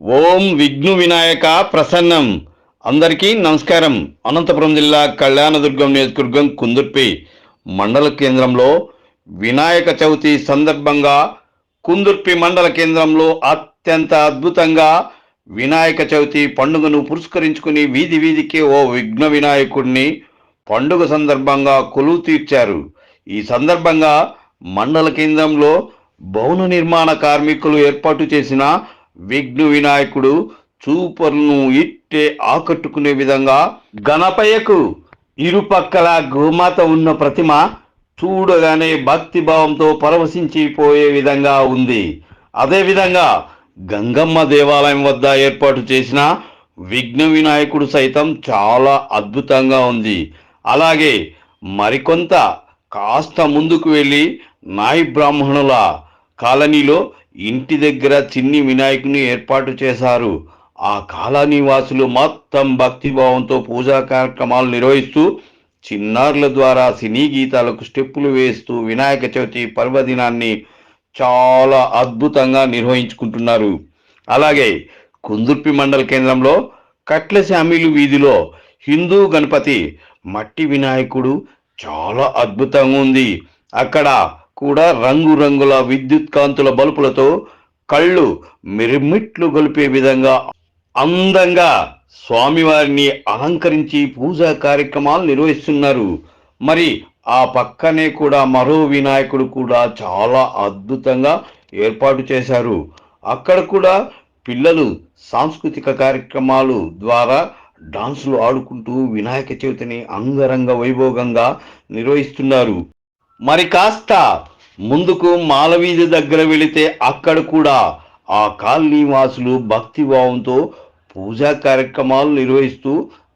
ఓం విఘ్ను వినాయక ప్రసన్నం. అందరికీ నమస్కారం. అనంతపురం జిల్లా కళ్యాణదుర్గం నియోజకవర్గం కుందుర్పి మండల కేంద్రంలో వినాయక చవితి సందర్భంగా కుందుర్పి మండల కేంద్రంలో అత్యంత అద్భుతంగా వినాయక చవితి పండుగను పురస్కరించుకుని వీధి వీధికి ఓ విఘ్న వినాయకుడిని పండుగ సందర్భంగా కొలువు తీర్చారు. ఈ సందర్భంగా మండల కేంద్రంలో భవన నిర్మాణ కార్మికులు ఏర్పాటు చేసిన విఘ్ను వినాయకుడు చూపరును ఇట్టే ఆకట్టుకునే విధంగా గణపయ్యకు ఇరుపక్కల గోమాత ఉన్న ప్రతిమ చూడగానే భక్తి భావంతో పరవశించిపోయే విధంగా ఉంది. అదేవిధంగా గంగమ్మ దేవాలయం వద్ద ఏర్పాటు చేసిన విఘ్న వినాయకుడు సైతం చాలా అద్భుతంగా ఉంది. అలాగే మరికొంత కాస్త ముందుకు వెళ్ళి నాయి బ్రాహ్మణుల కాలనీలో ఇంటి దగ్గర చిన్ని వినాయకుని ఏర్పాటు చేశారు. ఆ కాలనీవాసులు మొత్తం భక్తిభావంతో పూజా కార్యక్రమాలు నిర్వహిస్తూ చిన్నారుల ద్వారా సినీ గీతాలకు స్టెప్పులు వేస్తూ వినాయక చవితి పర్వదినాన్ని చాలా అద్భుతంగా నిర్వహించుకుంటున్నారు. అలాగే కుందుర్పి మండల కేంద్రంలో కట్ల శామీలు వీధిలో హిందూ గణపతి మట్టి వినాయకుడు చాలా అద్భుతంగా ఉంది. అక్కడ కూడా రంగురంగుల విద్యుత్ కాంతుల బల్బులతో కళ్ళు మిరిమిట్లు గొలిపే విధంగా అందంగా స్వామివారిని అలంకరించి పూజా కార్యక్రమాలు నిర్వహిస్తున్నారు. మరి ఆ పక్కనే కూడా మరో వినాయకుడు కూడా చాలా అద్భుతంగా ఏర్పాటు చేశారు. అక్కడ కూడా పిల్లలు సాంస్కృతిక కార్యక్రమాలు ద్వారా డాన్సులు ఆడుకుంటూ వినాయక చవితిని అంగరంగ వైభోగంగా నిర్వహిస్తున్నారు. మరి కాస్త ముందుకు మాలవీధి దగ్గర వెళితే అక్కడ కూడా ఆ కాలనీ వాసులు భక్తిభావంతో పూజా కార్యక్రమాలు నిర్వహిస్తూ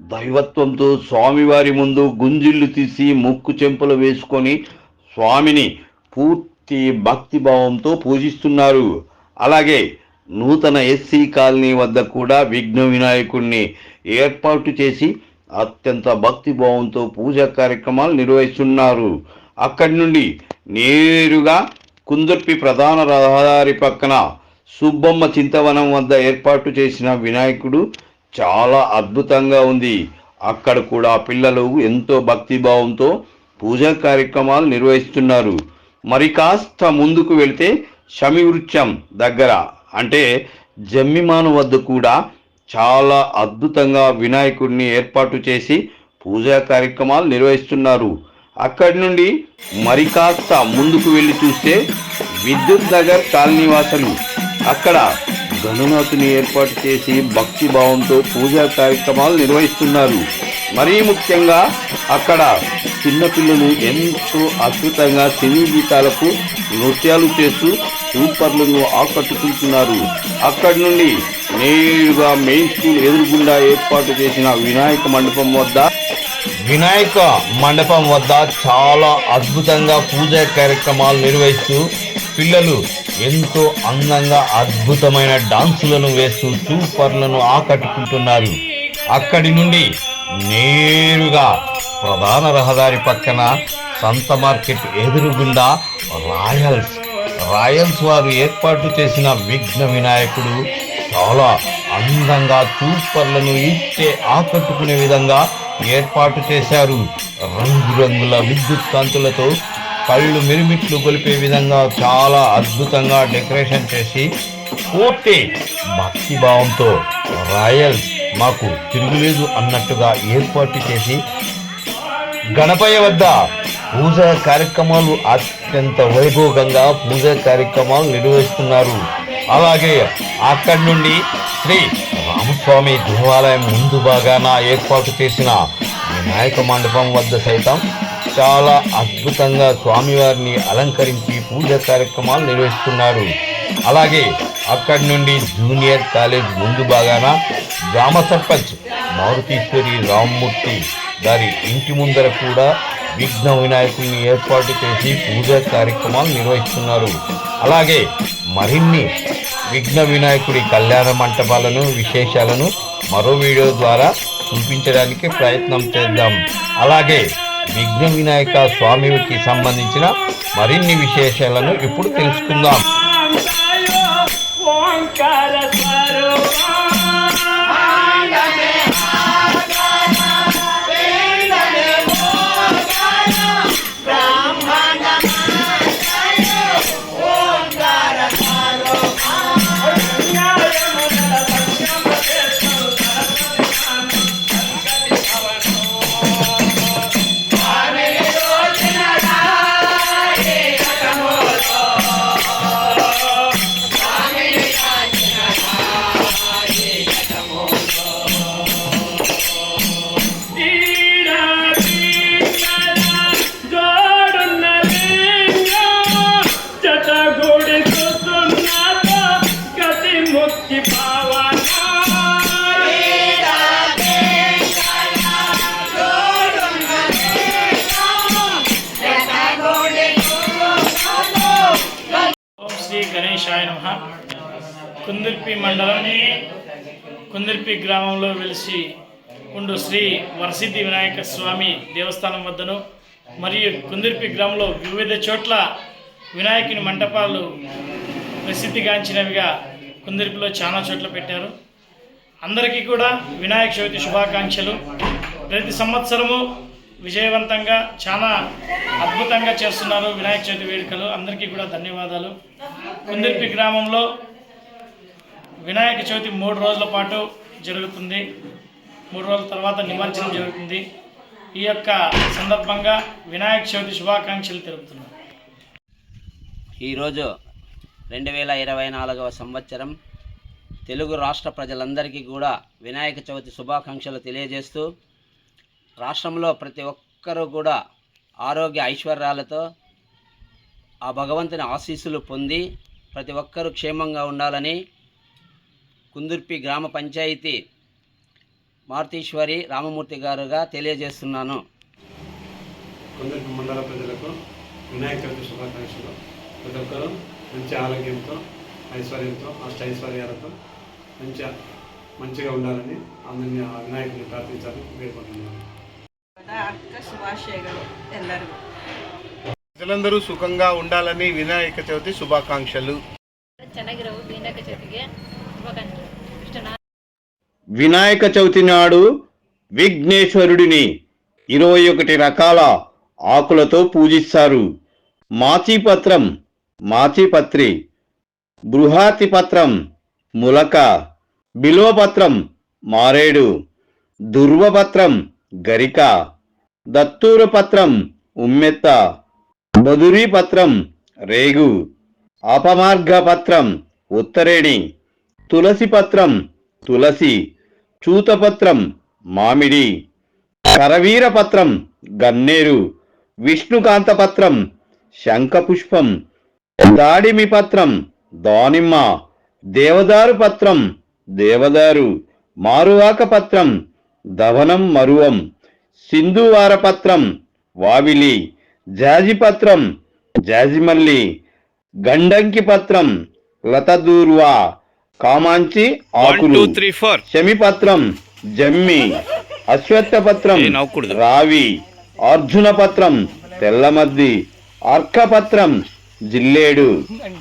దైవత్వంతో స్వామివారి ముందు గుంజిళ్ళు తీసి ముక్కు చెంపలు వేసుకొని స్వామిని పూర్తి భక్తిభావంతో పూజిస్తున్నారు. అలాగే నూతన ఎస్సీ కాలనీ వద్ద కూడా విఘ్న వినాయకుడిని ఏర్పాటు చేసి అత్యంత భక్తిభావంతో పూజా కార్యక్రమాలు నిర్వహిస్తున్నారు. అక్కడి నుండి నేరుగా కుందుర్పి ప్రధాన రహదారి పక్కన సుబ్బమ్మ చింతవనం వద్ద ఏర్పాటు చేసిన వినాయకుడు చాలా అద్భుతంగా ఉంది. అక్కడ కూడా పిల్లలు ఎంతో భక్తిభావంతో పూజా కార్యక్రమాలు నిర్వహిస్తున్నారు. మరి కాస్త ముందుకు వెళితే శమివృత్యం దగ్గర అంటే జమ్మిమాను వద్ద కూడా చాలా అద్భుతంగా వినాయకుడిని ఏర్పాటు చేసి పూజా కార్యక్రమాలు నిర్వహిస్తున్నారు. అక్కడి నుండి మరి కాస్త ముందుకు వెళ్ళి చూస్తే విద్యుత్ నగర్ కాలనీ వాసులు. అక్కడ గణనాథుని ఏర్పాటు చేసి భక్తి భావంతో పూజా కార్యక్రమాలు నిర్వహిస్తున్నారు. మరీ ముఖ్యంగా అక్కడ చిన్నపిల్లలు ఎంతో అద్భుతంగా సినీ గీతాలకు నృత్యాలు చేస్తూ సూపర్లను ఆకట్టుకుంటున్నారు. అక్కడి నుండి నేరుగా మెయిన్ స్కూల్ ఎదురుగుండా ఏర్పాటు చేసిన వినాయక మండపం వద్ద వినాయక మండపం వద్ద చాలా అద్భుతంగా పూజా కార్యక్రమాలు నిర్వహిస్తూ పిల్లలు ఎంతో అందంగా అద్భుతమైన డాన్సులను వేస్తూ సూపర్లను ఆకట్టుకుంటున్నారు. అక్కడి నుండి నేరుగా ప్రధాన రహదారి పక్కన సంత మార్కెట్ ఎదురుగుండా రాయల్స్. రాయల్స్ వారు ఏర్పాటు చేసిన విఘ్న వినాయకుడు చాలా అందంగా సూపర్లను ఇట్టే ఆకట్టుకునే విధంగా ఏర్పాటు చేశారు. రంగురంగుల విద్యుత్ కాంతులతో కళ్ళు మిరుమిట్లు గొలిపే విధంగా చాలా అద్భుతంగా డెకరేషన్ చేసి పూర్తి భక్తిభావంతో రాయల్ మాకు తిరుగులేదు అన్నట్టుగా ఏర్పాటు చేసి గణపయ్య వద్ద పూజా కార్యక్రమాలు అత్యంత వైభోగంగా పూజా కార్యక్రమాలు నిర్వహిస్తున్నారు. అలాగే అక్కడి నుండి శ్రీ ప్రభుస్వామి దేవాలయం ముందు భాగాన ఏర్పాటు చేసిన వినాయక మండపం వద్ద సైతం చాలా అద్భుతంగా స్వామివారిని అలంకరించి పూజా కార్యక్రమాలు నిర్వహిస్తున్నారు. అలాగే అక్కడి నుండి జూనియర్ కాలేజ్ ముందు భాగాన గ్రామ సర్పంచ్ మారుతీశ్వరి రామ్మూర్తి గారి ఇంటి ముందర కూడా విఘ్న వినాయకుడిని ఏర్పాటు చేసి పూజా కార్యక్రమాలు నిర్వహిస్తున్నారు. అలాగే మరిన్ని విఘ్న వినాయకుడి కళ్యాణ మంటపాలను విశేషాలను మరో వీడియో ద్వారా చూపించడానికి ప్రయత్నం చేద్దాం. అలాగే విఘ్న వినాయక స్వామికి సంబంధించిన మరిన్ని విశేషాలను ఇప్పుడు తెలుసుకుందాం. ఓంకార శ్రీ గణేశాయ నమ కుందుర్పి మండలం కుందుర్పి గ్రామంలో వెలిసి ఉండు శ్రీ వరసిద్ధి వినాయక స్వామి దేవస్థానం వద్దను. మరియు కుందుర్పి గ్రామంలో వివిధ చోట్ల వినాయకుని మంటపాలు ప్రసిద్ధిగాంచినవిగా కుందుర్పిలో చాలా చోట్ల పెట్టారు. అందరికీ కూడా వినాయక చవితి శుభాకాంక్షలు. ప్రతి సంవత్సరము విజయవంతంగా చాలా అద్భుతంగా చేస్తున్నారు వినాయక చవితి వేడుకలు. అందరికీ కూడా ధన్యవాదాలు. కుందిర్పి గ్రామంలో వినాయక చవితి మూడు రోజుల పాటు జరుగుతుంది. మూడు రోజుల తర్వాత నిమజ్జనం జరుగుతుంది. ఈ యొక్క సందర్భంగా వినాయక చవితి శుభాకాంక్షలు తెలుపుతున్నాను ఈరోజు రెండు వేల ఇరవై నాలుగవ సంవత్సరం. తెలుగు రాష్ట్ర ప్రజలందరికీ కూడా వినాయక చవితి శుభాకాంక్షలు తెలియజేస్తూ రాష్ట్రంలో ప్రతి ఒక్కరూ కూడా ఆరోగ్య ఐశ్వర్యాలతో ఆ భగవంతుని ఆశీస్సులు పొంది ప్రతి ఒక్కరూ క్షేమంగా ఉండాలని కుందుర్పి గ్రామ పంచాయతీ మారుతీశ్వరి రామమూర్తి గారుగా తెలియజేస్తున్నాను. కుందుర్పి మండల ప్రజలకు వినాయక చవితి శుభాకాంక్షలు. ప్రతి ఒక్కరూ మంచి ఆరోగ్యంతో ఐశ్వర్యంతో అష్ట ఐశ్వర్యాలతో మంచిగా మంచిగా ఉండాలని అందరినీ ఆ వినాయకుని ప్రార్థించాలని వేడుకుంటున్నాను. ಅಕ್ಕ ಶುಭಾಶಯಗಳು ಎಲ್ಲರಿಗೂ ప్రజలందరూ సుఖంగా ఉండాలని వినాయక చవితి శుభాకాంక్షలు ಚೆನ್ನಾಗಿರೋ ವಿನಾಯಕ ಚೌತಿಗೆ ಶುಭಾಕಾಂಕ್ಷೆ ಇಷ್ಟನಾ వినాయక చవితి నాడు విఘ్నేశ్వరుడిని ఇరవై ఒకటి రకాల ఆకులతో పూజిస్తారు మాచిపత్రం మాచిపత్రి బృహాతిపత్రం ములక బిల్వపత్రం మారేడు దుర్వపత్రం గరిక దత్తూరు పత్రం ఉమ్మెత్త. బదురీపత్రం రేగు. అపమార్గ పత్రం ఉత్తరేణి. తులసి పత్రం తులసి. చూతపత్రం మామిడి. కరవీర పత్రం గన్నేరు. విష్ణుకాంత పత్రం శంఖపుష్పం. దాడిమి పత్రం దానిమ్మ. దేవదారు పత్రం దేవదారు. మారువాక పత్రం దవనం మరువం. సింధువార పత్రం వావిలి జాజిపత్రం జాజిమల్లి గండంకి పత్రం లతదూర్వా కామాంచి ఆకులు శమిపత్రం జమ్మి అశ్వత్థ పత్రం రావి అర్జున పత్రం తెల్లమద్ది అర్కపత్రం జిల్లేడు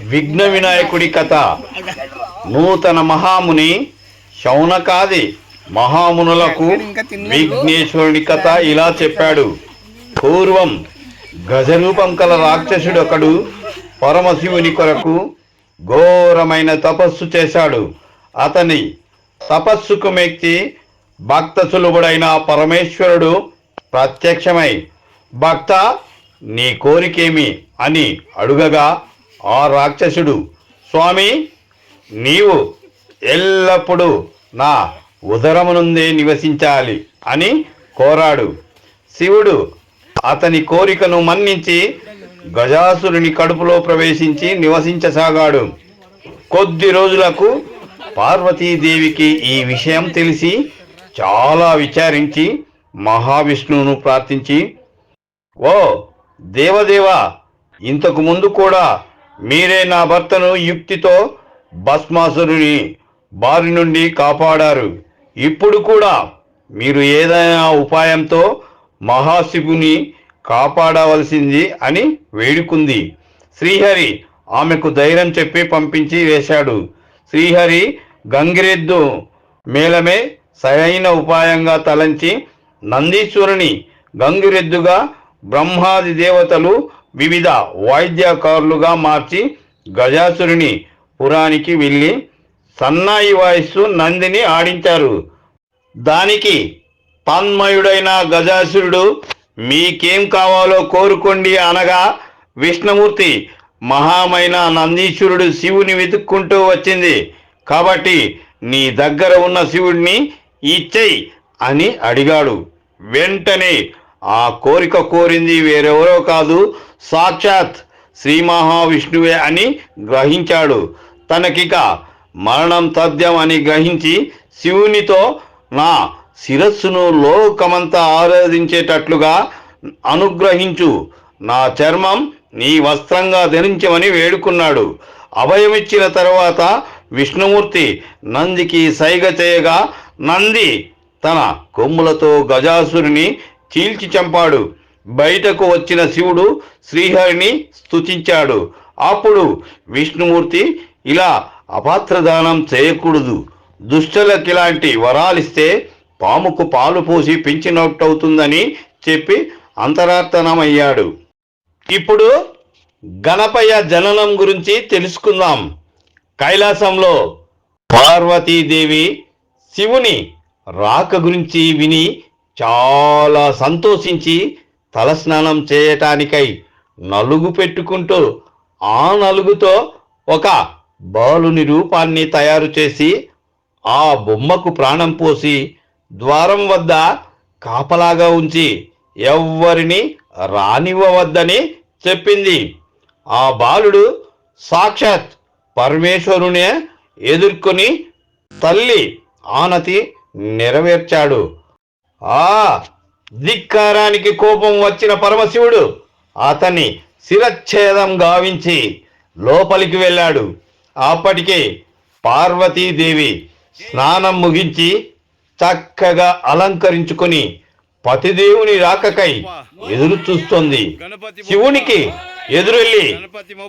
విఘ్న వినాయకుడి కథ నూతన మహాముని శౌనకాది. మహామునులకు విఘ్నేశ్వరుడి కథ ఇలా చెప్పాడు. పూర్వం గజరూపం కల రాక్షసుడు ఒకడు పరమశివుని కొరకు ఘోరమైన తపస్సు చేశాడు. అతని తపస్సుకు మెచ్చి భక్త సులువుడైన పరమేశ్వరుడు ప్రత్యక్షమై భక్త నీ కోరికేమి? అని అడుగగా ఆ రాక్షసుడు స్వామి నీవు ఎల్లప్పుడూ నా ఉదరమునుందే నివసించాలి అని కోరాడు. శివుడు అతని కోరికను మన్నించి గజాసురుని కడుపులో ప్రవేశించి నివసించసాగాడు. కొద్ది రోజులకు పార్వతీదేవికి ఈ విషయం తెలిసి చాలా విచారించి మహావిష్ణువును ప్రార్థించి ఓ దేవదేవ ఇంతకు ముందు కూడా మీరే నా భర్తను యుక్తితో భస్మాసురుని బారి నుండి కాపాడారు. ఇప్పుడు కూడా మీరు ఏదైనా ఉపాయంతో మహాశివుని కాపాడవలసింది అని వేడుకుంది. శ్రీహరి ఆమెకు ధైర్యం చెప్పి పంపించి వేశాడు. శ్రీహరి గంగిరెద్దు మేళమే సరైన ఉపాయంగా తలంచి నందీశ్వరుని గంగిరెద్దుగా బ్రహ్మాది దేవతలు వివిధ వాయిద్యకారులుగా మార్చి గజాసురుని పురానికి వెళ్ళి సన్నాయి వాయిస్ నందిని ఆడించారు. దానికి తన్మయుడైన గజాసురుడు మీకేం కావాలో కోరుకోండి అనగా విష్ణుమూర్తి మహామైన నందీశ్వరుడు శివుని వెతుక్కుంటూ వచ్చింది. కాబట్టి నీ దగ్గర ఉన్న శివుడిని ఇచ్చేయి అని అడిగాడు. వెంటనే ఆ కోరిక కోరింది వేరెవరో కాదు సాక్షాత్ శ్రీ మహావిష్ణువే అని గ్రహించాడు. తనకిక మరణం తథ్యం అని గ్రహించి శివునితో నా శిరస్సును లోకమంతా ఆరాధించేటట్లుగా అనుగ్రహించు. నా చర్మం నీ వస్త్రంగా ధరించమని వేడుకున్నాడు. అభయమిచ్చిన తర్వాత విష్ణుమూర్తి నందికి సైగ చేయగా నంది తన కొమ్ములతో గజాసురుని చీల్చి చంపాడు. బయటకు వచ్చిన శివుడు శ్రీహరిని స్తుతించాడు. అప్పుడు విష్ణుమూర్తి ఇలా అపాత్రదానం చేయకూడదు. దుష్టలకు ఇలాంటి వరాలిస్తే పాముకు పాలు పోసి పెంచినట్టవుతుందని చెప్పి అంతరార్థనమయ్యాడు. ఇప్పుడు గణపయ్య జననం గురించి తెలుసుకుందాం. కైలాసంలో పార్వతీదేవి శివుని రాక గురించి విని చాలా సంతోషించి తలస్నానం చేయటానికై నలుగు పెట్టుకుంటూ ఆ నలుగుతో ఒక బాలుని రూపాన్ని తయారు చేసి ఆ బొమ్మకు ప్రాణం పోసి ద్వారం వద్ద కాపలాగా ఉంచి ఎవ్వరిని రానివ్వవద్దని చెప్పింది. ఆ బాలుడు సాక్షాత్ పరమేశ్వరునే ఎదుర్కొని తల్లి ఆనతి నెరవేర్చాడు. ఆ ధిక్కారానికి కోపం వచ్చిన పరమశివుడు అతన్ని శిరచ్ఛేదం గావించి లోపలికి వెళ్ళాడు. అప్పటికే పార్వతీదేవి స్నానం ముగించి చక్కగా అలంకరించుకొని పతిదేవుని రాకకై ఎదురు చూస్తోంది. శివునికి ఎదురెళ్ళి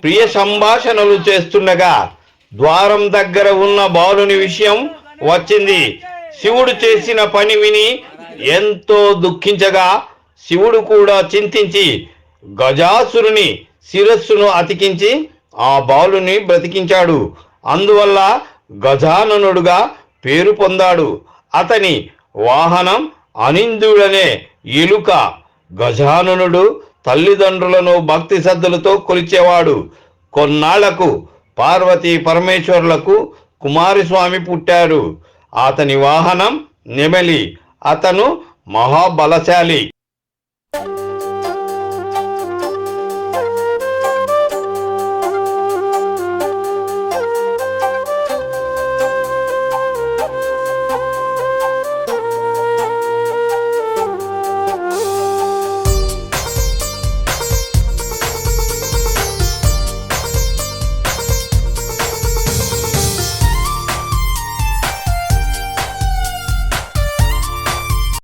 ప్రియ సంభాషణలు చేస్తుండగా ద్వారం దగ్గర ఉన్న బాలుని విషయం వచ్చింది. శివుడు చేసిన పని విని ఎంతో దుఃఖించగా శివుడు కూడా చింతించి గజాసురుని శిరస్సును అతికించి ఆ బాలుని బ్రతికించాడు. అందువల్ల గజాననుడుగా పేరు పొందాడు. అతని వాహనం అనిందుడనే ఎలుక గజాననుడు తల్లిదండ్రులను భక్తి శ్రద్ధలతో కొలిచేవాడు. కొన్నాళ్ళకు పార్వతీ పరమేశ్వరులకు కుమారస్వామి పుట్టారు. అతని వాహనం నెమలి. అతను మహాబలశాలి.